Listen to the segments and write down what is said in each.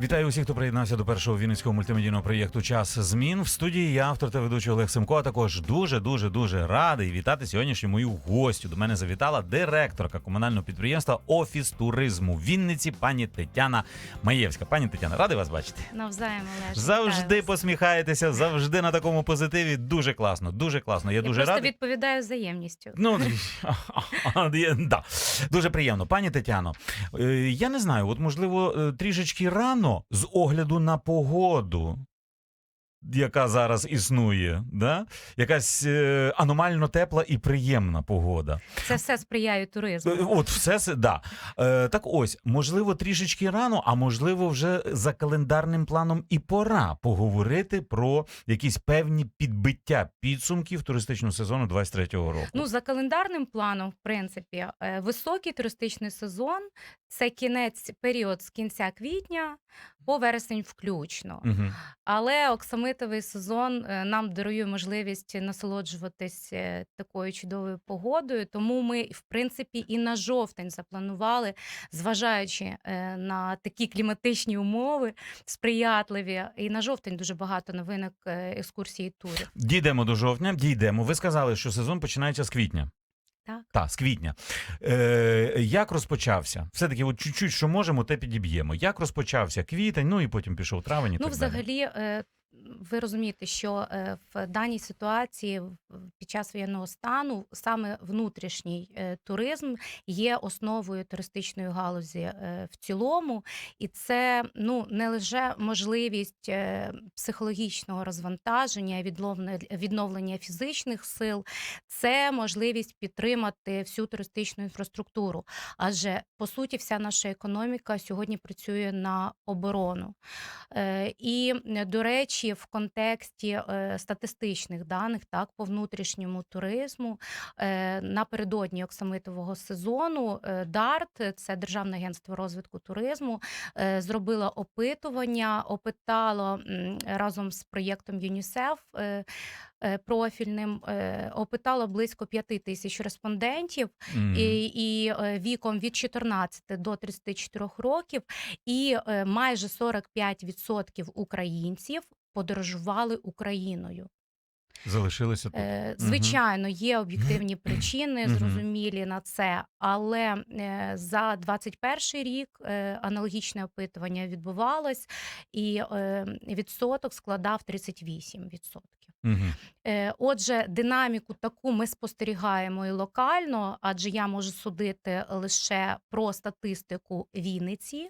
Вітаю усіх, хто приєднався до першого вінницького мультимедійного проєкту Час змін. В студії я автор та ведучий Олег Семко. А також дуже дуже дуже радий вітати сьогоднішню мою гостю. До мене завітала директорка комунального підприємства Офіс туризму в Вінниці, пані Тетяна Маєвська. Пані Тетяна, радий вас бачити. Навзаєм, Олеж. Завжди вас. посміхаєтеся, завжди на такому позитиві. Дуже класно, дуже класно. Я, Я дуже просто радий. відповідаю взаємністю. Ну да. дуже приємно, пані Тетяно. е, Я не знаю, от можливо, е, трішечки рано з огляду на погоду. Яка зараз існує, да? якась е, аномально тепла і приємна погода. Це все сприяє туризму. Е, От все да. Е, так ось, можливо, трішечки рано, а можливо, вже за календарним планом і пора поговорити про якісь певні підбиття підсумків туристичного сезону 23-го року. Ну, за календарним планом, в принципі, е, високий туристичний сезон це кінець період з кінця квітня по вересень включно. Угу. Але оксамитовий сезон е, нам дарує можливість насолоджуватись е, такою чудовою погодою. Тому ми, в принципі, і на жовтень запланували, зважаючи е, на такі кліматичні умови сприятливі. І на жовтень дуже багато новинок е, екскурсій і турів. Дійдемо до жовтня, дійдемо. Ви сказали, що сезон починається з квітня. Так. Так, з квітня. Е, як розпочався? Все-таки, от чуть-чуть, що можемо, те підіб'ємо. Як розпочався квітень, ну і потім пішов травень. І Ну, так далі. взагалі, е, ви розумієте, що е, в даній ситуації під час воєнного стану саме внутрішній е, туризм є основою туристичної галузі е, в цілому, і це ну не лише можливість психологічного розвантаження, відновлення, фізичних сил, це можливість підтримати всю туристичну інфраструктуру. Адже по суті, вся наша економіка сьогодні працює на оборону. І, до речі, в контексті е, статистичних даних так, по внутрішньому туризму е, напередодні оксамитового сезону е, ДАРТ, це Державне агентство розвитку туризму, зробило опитування, опитало разом з проєктом ЮНІСЕФ. Профільним опитало близько 5 тисяч респондентів, Мгм. і, і віком від 14 до 34 років, і майже 45% українців подорожували Україною. Залишилися тут. Е, Звичайно, є об'єктивні причини, зрозумілі на це, але е, за 21 рік е, аналогічне опитування відбувалось, і відсоток складав 38%. Мгм. Е, Отже, динаміку таку ми спостерігаємо і локально, адже я можу судити лише про статистику Вінниці.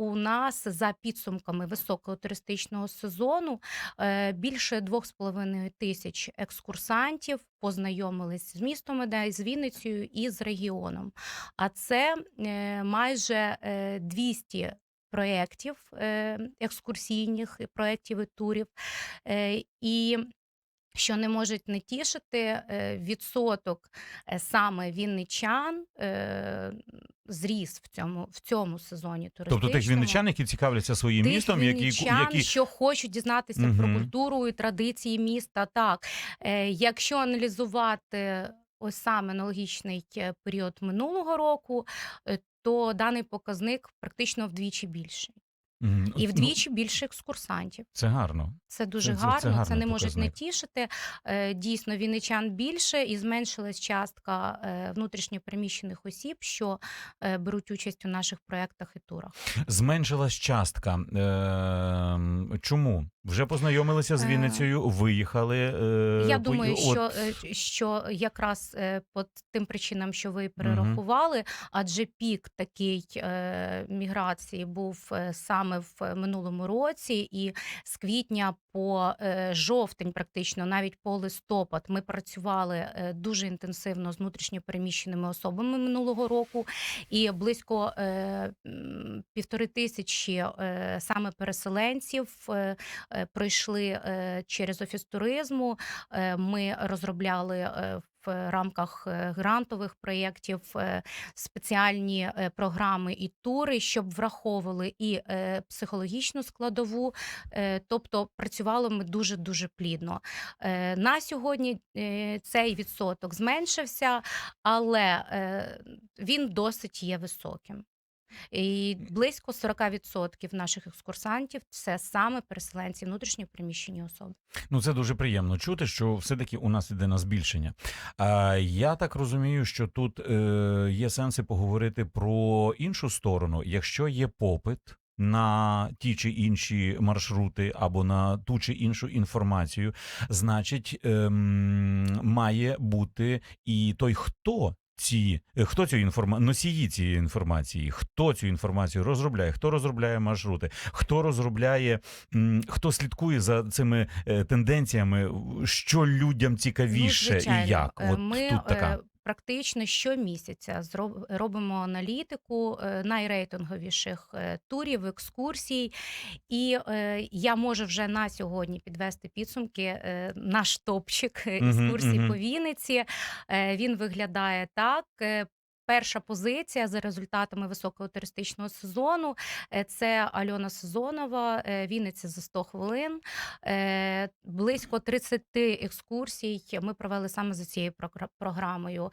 У нас за підсумками високого туристичного сезону е, більше 2,5 тисяч екскурсантів познайомились з містом Ідей, з Вінницею і з регіоном. А це е, майже е, 200 проєктів е, екскурсійних проєктів і турів. І що не можуть не тішити, е, відсоток е, саме вінничан е, зріс в цьому, в цьому сезоні туристичному. Тобто тих вінничан, які цікавляться своїм Тих містом, які, які... що хочуть дізнатися про культуру і традиції міста. Так, е, якщо аналізувати ось саме аналогічний період минулого року, то даний показник практично вдвічі більший. Мгм. І Ну, вдвічі більше екскурсантів. це гарно. Це дуже Це- це- гарно, це це, гарний не може не показник. тішити. Е, Дійсно, вінничан більше і зменшилась частка е, внутрішньопереміщених осіб, що е, беруть участь у наших проєктах і турах. Зменшилась частка. Е, чому? Вже познайомилися з Е, Вінницею, виїхали. Е, Я пої- думаю, от- що, е, що якраз е, по тим причинам, що ви перерахували, адже пік такий е, міграції був е, саме в минулому році, і з квітня по е, жовтень, практично навіть по листопад, ми працювали е, дуже інтенсивно з внутрішньопереміщеними особами минулого року, і близько е, півтори тисячі е, саме переселенців е, е, пройшли е, через офіс туризму. Е, Ми розробляли е, в рамках е, грантових проєктів е, спеціальні е, програми і тури, щоб враховували і е, психологічну складову, е, тобто працювали ми дуже дуже плідно. Е, На сьогодні е, цей відсоток зменшився, але е, він досить є високим. І близько 40% наших екскурсантів це саме переселенці внутрішньо приміщені особи. Ну, це дуже приємно чути, що все-таки у нас іде на збільшення. А, я так розумію, що тут е, є сенси поговорити про іншу сторону. Якщо є попит на ті чи інші маршрути або на ту чи іншу інформацію, значить, ем, має бути і той, хто. Ці хто цю інформацію носії цієї інформації, хто цю інформацію розробляє, хто розробляє маршрути, хто розробляє, хто слідкує за цими е, тенденціями, що людям цікавіше Ну, і як? Е, От Ми тут така. Практично щомісяця робимо аналітику е, найрейтинговіших е, турів, екскурсій. І е, я можу вже на сьогодні підвести підсумки. Наш топчик екскурсій uh -huh, uh -huh. по Вінниці. Він виглядає так. Перша позиція за результатами високого туристичного сезону е, це Альона Сезонова, е, Вінниця за 100 хвилин. Е, Близько 30 екскурсій ми провели саме за цією програ- програмою.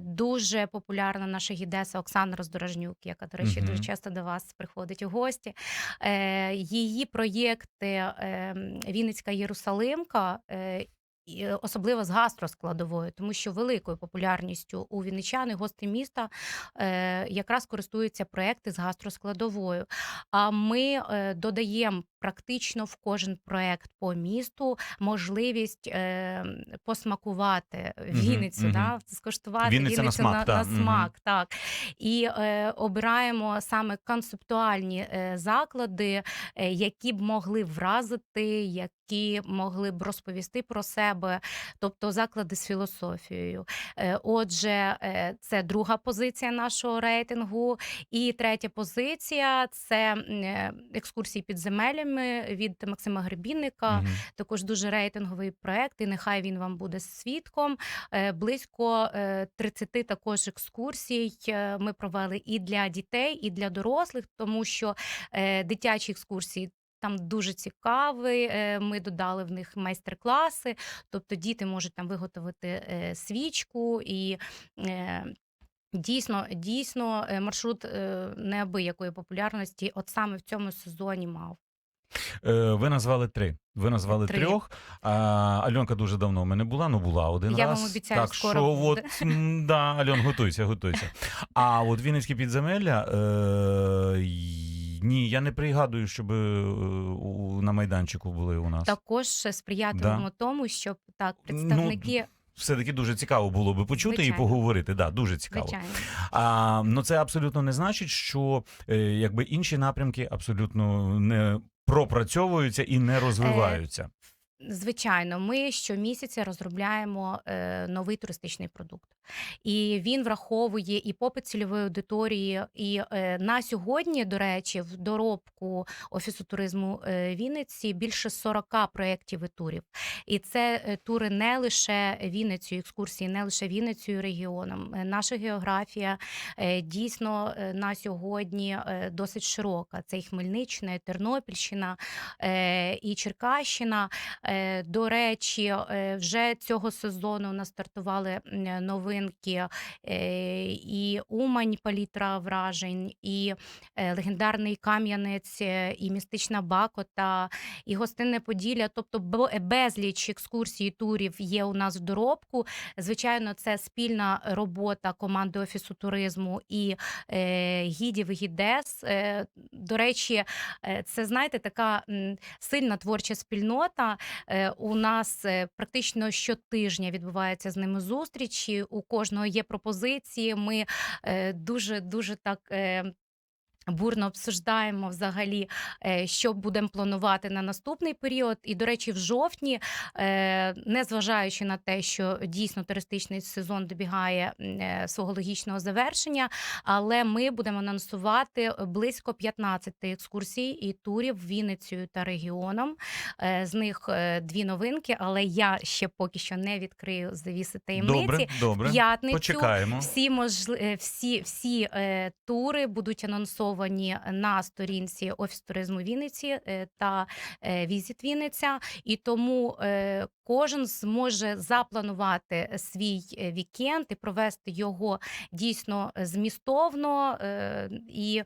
Дуже популярна наша гідеса Оксана Роздорожнюк, яка, до речі, Мгм. дуже часто до вас приходить у гості. Її проєкти е, Вінницька Єрусалимка. Е, Особливо з гастроскладовою, тому що великою популярністю у вінничани гости міста е, якраз користуються проекти з гастроскладовою. А ми е, додаємо практично в кожен проект по місту можливість е, посмакувати Вінницю, мгм. да, скуштувати Вінниця на смак, на, та, на смак. Так. І е, обираємо саме концептуальні е, заклади, е, які б могли вразити, які могли б розповісти про себе, тобто заклади з філософією. Е, Отже, е, це друга позиція нашого рейтингу. І третя позиція це е, екскурсії підземеллями від Максима Гребінника. Мгм. Також дуже рейтинговий проект, і нехай він вам буде свідком. Е, Близько е, 30 також екскурсій е, ми провели і для дітей, і для дорослих, тому що е, дитячі екскурсії. Там дуже цікаві. е, Ми додали в них майстер-класи, тобто діти можуть там виготовити е, свічку і. е, Дійсно, дійсно, е, маршрут е, неабиякої популярності, от саме в цьому сезоні мав. Е, ви назвали три. Ви назвали Три. трьох. А, Альонка дуже давно в мене була, ну була один Я раз. вам обіцяю, так, скоро що буде. от, м, да, Альон, готуйся, готуйся. А от Вінницькі підземелля. Е, й- ні, я не пригадую, щоб е, у, на майданчику були у нас. Також сприятимемо тому, щоб так Ну, представники, Все-таки дуже цікаво було би почути Звичайно. і поговорити. Да, дуже цікаво. звичайно. А, ну це абсолютно не значить, що е, якби інші напрямки абсолютно не пропрацьовуються і не розвиваються. Звичайно, ми щомісяця розробляємо е, новий туристичний продукт, і він враховує і попит цільової аудиторії. І е, на сьогодні, до речі, в доробку офісу туризму е, Вінниці більше 40 проєктів і турів. І це е, тури не лише Вінницею, екскурсії, не лише Вінницею регіоном. Е, Наша географія е, дійсно е, на сьогодні е, досить широка. Це і Хмельниччина, і Тернопільщина е, і Черкащина. Е, До речі, е, вже цього сезону у нас стартували новинки е, і Умань, палітра вражень, і легендарний Кам'янець, і містична Бакота, і гостинне Поділля. Тобто безліч екскурсій, турів є у нас в доробку. Звичайно, це спільна робота команди офісу туризму і гідів гідес. До речі, це знаєте така сильна творча спільнота. Е, У нас е, практично щотижня відбуваються з ними зустрічі. У кожного є пропозиції. Ми е, дуже дуже так. Бурно обсуждаємо взагалі, е, що будемо планувати на наступний період. І, до речі, в жовтні, е, незважаючи на те, що дійсно туристичний сезон добігає е, свого логічного завершення, але ми будемо анонсувати близько 15 екскурсій і турів Вінницею та регіоном. З них дві новинки, але я ще поки що не відкрию завіси таємниці. Добре, добре. П'ятницю Почекаємо. всі можли... е, всі, всі тури будуть анонсовані на сторінці Офіс туризму Вінниці е, та е, Візит Вінниця, і тому е, кожен зможе запланувати свій вікенд і провести його дійсно змістовно і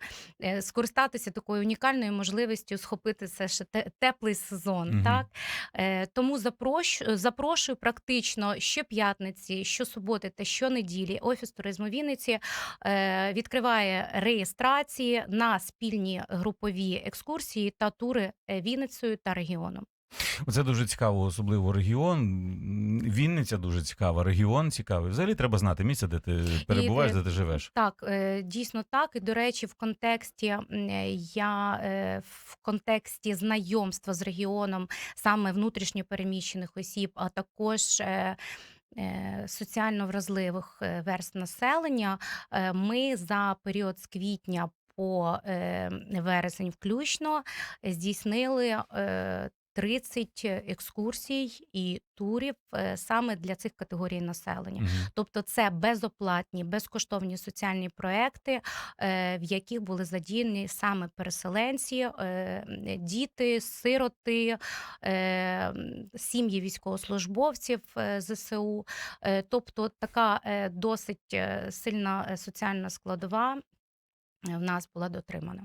скористатися такою унікальною можливістю схопити це ще теплий сезон. Мгм. Так Тому запрошую, запрошую практично щоп'ятниці, щосуботи та щонеділі Офіс туризму Вінниці відкриває реєстрації на спільні групові екскурсії та тури е, Вінницею та регіоном. Це дуже цікаво, особливо регіон. Вінниця дуже цікава, регіон цікавий. Взагалі треба знати місце, де ти перебуваєш, е, де ти живеш. Так, е, дійсно так. І до речі, в контексті я е, в контексті знайомства з регіоном саме внутрішньо переміщених осіб, а також. Соціально вразливих верст населення ми за період з квітня по е, вересень включно здійснили е, 30 екскурсій і турів е, саме для цих категорій населення. Мгм. Тобто це безоплатні, безкоштовні соціальні проекти, е, в яких були задіяні саме переселенці, е, діти, сироти, е, сім'ї військовослужбовців е, ЗСУ. Е, Тобто така е, досить е, сильна е, соціальна складова е, в нас була дотримана.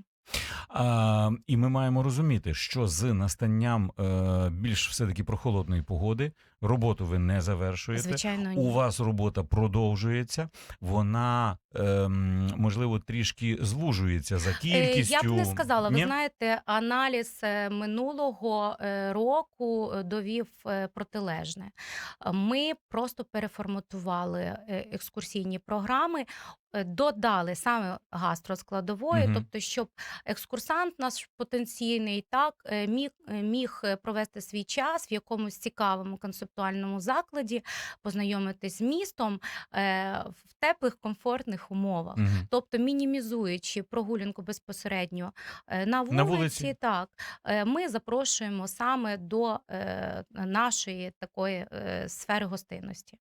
А, і ми маємо розуміти, що з настанням е, більш все-таки прохолодної погоди роботу ви не завершуєте. Звичайно, ні. У вас робота продовжується, вона ем, можливо трішки звужується за Е, кількістю. Я б не сказала. Ви знаєте, аналіз е, минулого е, року е, довів е, протилежне. Е, Ми просто переформатували е, екскурсійні програми, е, додали саме гастроскладової, Мгм. тобто, щоб екскурсант наш потенційний так е, міг, е, міг е, провести свій час в якомусь цікавому концептуальному закладі, познайомитись з містом е, в теплих, комфортних умовах. Мгм. Тобто, мінімізуючи прогулянку безпосередньо е, на вулиці, На вулиці. так е, ми запрошуємо саме до е, нашої такої е, сфери гостинності.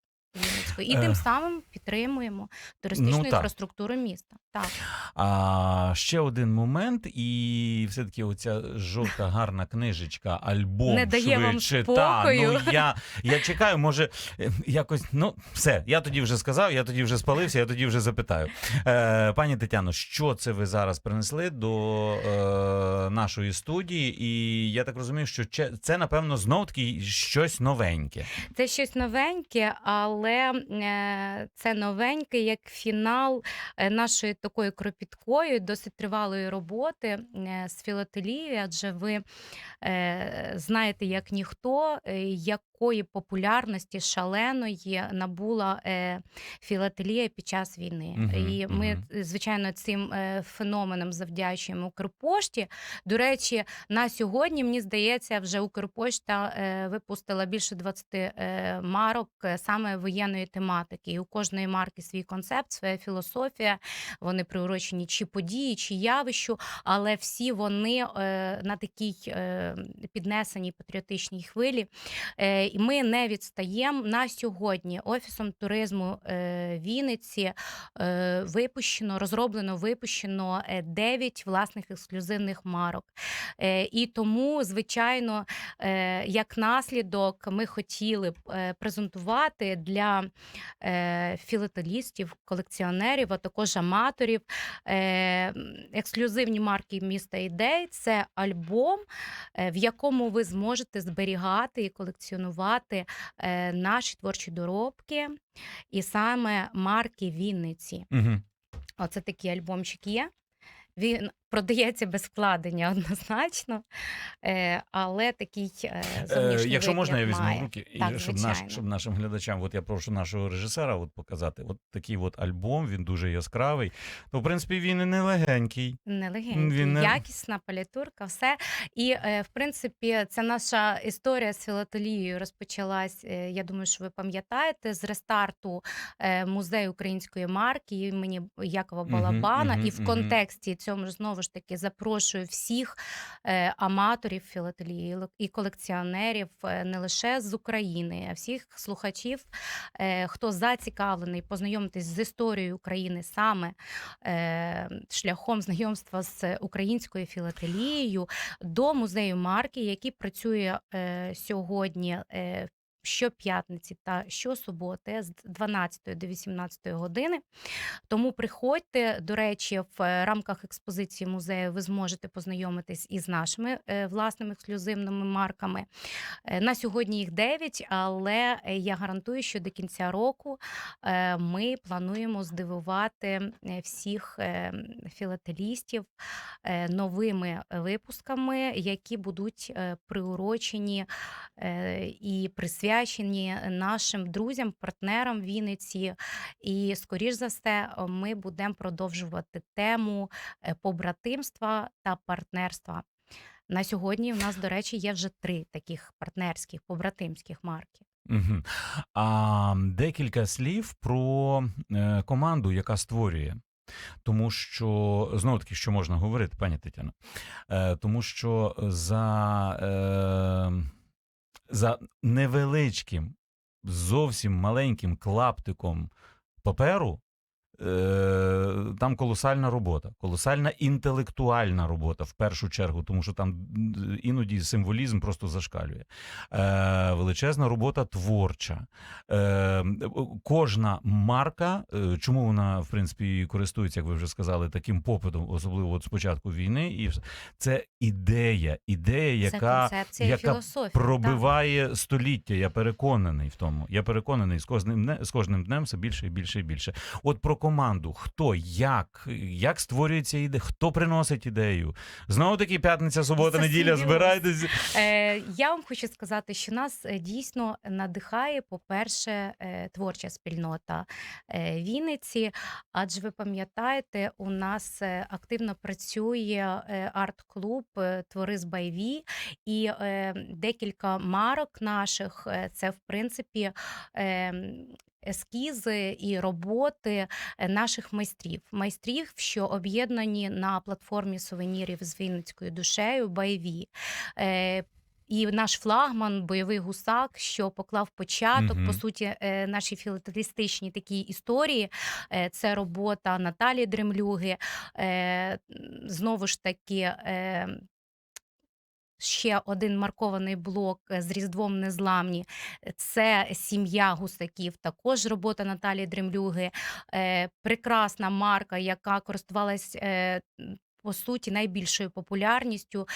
Вінницької. І Е. тим самим підтримуємо туристичну Ну, інфраструктуру міста. Так. А ще один момент, і все-таки оця жовта гарна книжечка, альбом Не дає вам швидше. Та, спокою. ну, я, я чекаю, може, е, якось. Ну, все, я тоді вже сказав, я тоді вже спалився, я тоді вже запитаю. Е, пані Тетяно, що це ви зараз принесли до е, нашої студії? І я так розумію, що це, напевно, знов таки щось новеньке. Це щось новеньке, але е, це новеньке як фінал е, нашої такої кропіткої, досить тривалої роботи е, з філателією, адже ви е, знаєте, як ніхто, е, якої популярності шаленої набула е, філателія під час війни. Мгм, І ми, мгм. звичайно, цим е, феноменом завдячуємо Укрпошті. До речі, на сьогодні, мені здається, вже Укрпошта е, випустила більше 20 е, марок саме воєнної тематики. І у кожної марки свій концепт, своя філософія. Вони приурочені чи події, чи явищу, але всі вони е, на такій е, піднесеній патріотичній хвилі. Е, і ми не відстаємо на сьогодні. Офісом туризму е, Вінниці е, випущено, розроблено, випущено 9 власних ексклюзивних марок. І тому, звичайно, як наслідок, ми хотіли б презентувати для філателістів, колекціонерів, а також аматорів ексклюзивні марки міста ідей. Це альбом, в якому ви зможете зберігати і колекціонувати е, наші творчі доробки, і саме марки Вінниці. Угу. Оце такий альбомчик є. Він продається без вкладення однозначно, е, але такий е, зовнішній Якщо можна, я візьму має. руки, і Так, щоб, наш, щоб нашим глядачам, от я прошу нашого режисера от показати. От такий от альбом, він дуже яскравий. Ну, в принципі, він і не легенький. Нелегенький, Він не- якісна палітурка, все. І е, в принципі, ця наша історія з філателією розпочалась. е, Я думаю, що ви пам'ятаєте, з рестарту е, музею української марки імені Якова Балабана. мгм, І в контексті цьому ж знову ж таки запрошую всіх е, аматорів філателії і колекціонерів е, не лише з України, а всіх слухачів, е, хто зацікавлений познайомитись з історією України саме шляхом знайомства з українською філателією до музею марки, який працює сьогодні. Щоп'ятниці та щосуботи з 12 до 18 години. Тому приходьте. До речі, в е, рамках експозиції музею ви зможете познайомитись із нашими е, власними ексклюзивними марками. Е, На сьогодні їх 9, але я гарантую, що до кінця року ми плануємо здивувати всіх філателістів новими випусками, які будуть приурочені і присвячені нашим друзям, партнерам Вінниці. І, скоріш за все, ми будемо продовжувати тему е, побратимства та партнерства. На сьогодні у нас, до речі, є вже три таких партнерських побратимських марки. А декілька слів про е, команду, яка створює. Тому що знову таки, що можна говорити, пані Тетяно, е, тому що за, е, за невеличким, зовсім маленьким клаптиком паперу. Е, Там колосальна робота, колосальна інтелектуальна робота в першу чергу, тому що там іноді символізм просто зашкалює. Е, величезна робота творча. Е, кожна марка, е, чому вона в принципі користується, як ви вже сказали, таким попитом, особливо от з початку війни, і це ідея, ідея, яка яка філософія. так. пробиває століття. Я переконаний в тому. Я переконаний з кожним з кожним днем все більше і більше і більше. От про команду, хто, як, як створюється ідея, хто приносить ідею. Знову таки п'ятниця, субота, неділя. Збирайтесь. Е, я вам хочу сказати, що нас е, дійсно надихає, по-перше, е, творча спільнота е, Вінниці. Адже ви пам'ятаєте, у нас активно працює арт-клуб Твори з Байві, і декілька марок наших це, в принципі, Ескізи і роботи е, наших майстрів, майстрів, що об'єднані на платформі сувенірів з Вінницькою душею Байві. І наш флагман, бойовий гусак, що поклав початок, Мгм. по суті, е, нашій філателістичній такій історії. Це робота Наталії Дремлюги. Знову ж таки, е, ще один маркований блок е, з Різдвом Незламні. Це сім'я гусаків, також робота Наталії Дремлюги. Е, Прекрасна марка, яка користувалась. е, По суті, найбільшою популярністю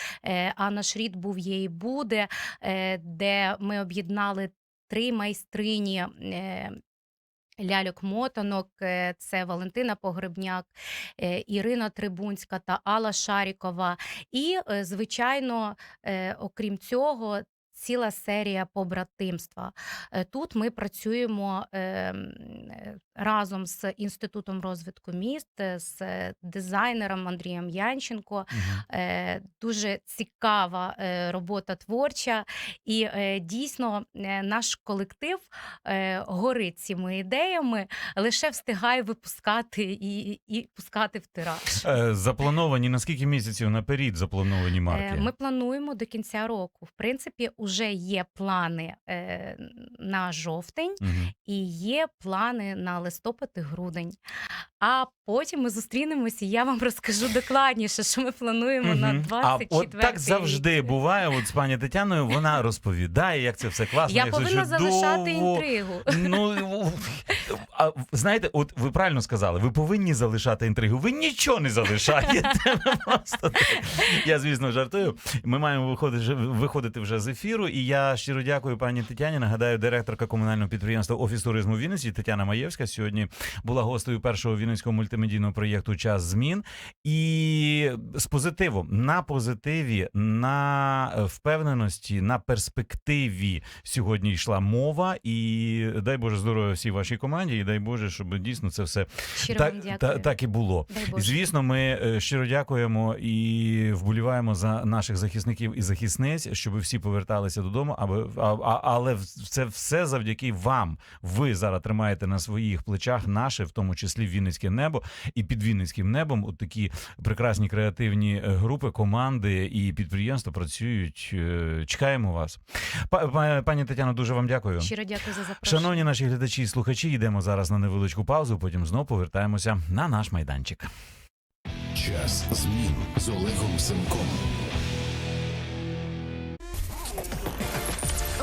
а наш рід був є і буде, де ми об'єднали три майстрині. Е, Ляльок-мотанок е, це Валентина Погребняк, е, Ірина Трибунська та Алла Шарікова. І, е, звичайно, окрім цього, ціла серія побратимства. Е, Тут ми працюємо е, м, е, разом з Інститутом розвитку міст, з е, дизайнером Андрієм Янченко. Дуже цікава робота творча, і дійсно наш колектив горить цими ідеями, лише встигає випускати і, і пускати в тираж. Заплановані на скільки місяців наперед заплановані марки? Ми плануємо до кінця року. В принципі, вже є плани е, на жовтень Мгм. і є плани на листопад і грудень. А потім ми зустрінемося, і я вам розкажу докладніше, що ми плануємо на Мгм. 24 А от так завжди рік. буває. От з пані Тетяною вона розповідає, як це все класно. Я як повинна залишати інтригу. Ну а знаєте, от ви правильно сказали, ви повинні залишати інтригу. Ви нічого не залишаєте. Просто я, звісно, жартую. Ми маємо виходити, виходити вже з ефіру. Ефіру. І я щиро дякую пані Тетяні. Нагадаю, директорка комунального підприємства Офіс туризму Вінниці Тетяна Маєвська сьогодні була гостею першого вінницького мультимедійного проєкту Час змін. І з позитивом на позитиві, на е, впевненості, на перспективі сьогодні йшла мова. І дай Боже здоров'я всій вашій команді, і дай Боже, щоб дійсно це все Щиро так, дякую. та, так і було. Звісно, ми е, щиро дякуємо і вболіваємо за наших захисників і захисниць, щоб всі поверталися додому. Аби а, а, але це все завдяки вам. Ви зараз тримаєте на своїх плечах наше, в тому числі Вінницьке небо, і під Вінницьким небом. От такі прекрасні креативні е, групи, команди і підприємства працюють. Е, Чекаємо вас, Па- па- пані Тетяно. Дуже вам дякую. Щиро дякую за запрошення. Шановні наші глядачі і слухачі, йдемо зараз на невеличку паузу. Потім знову повертаємося на наш майданчик. Час змін з Олегом Семком.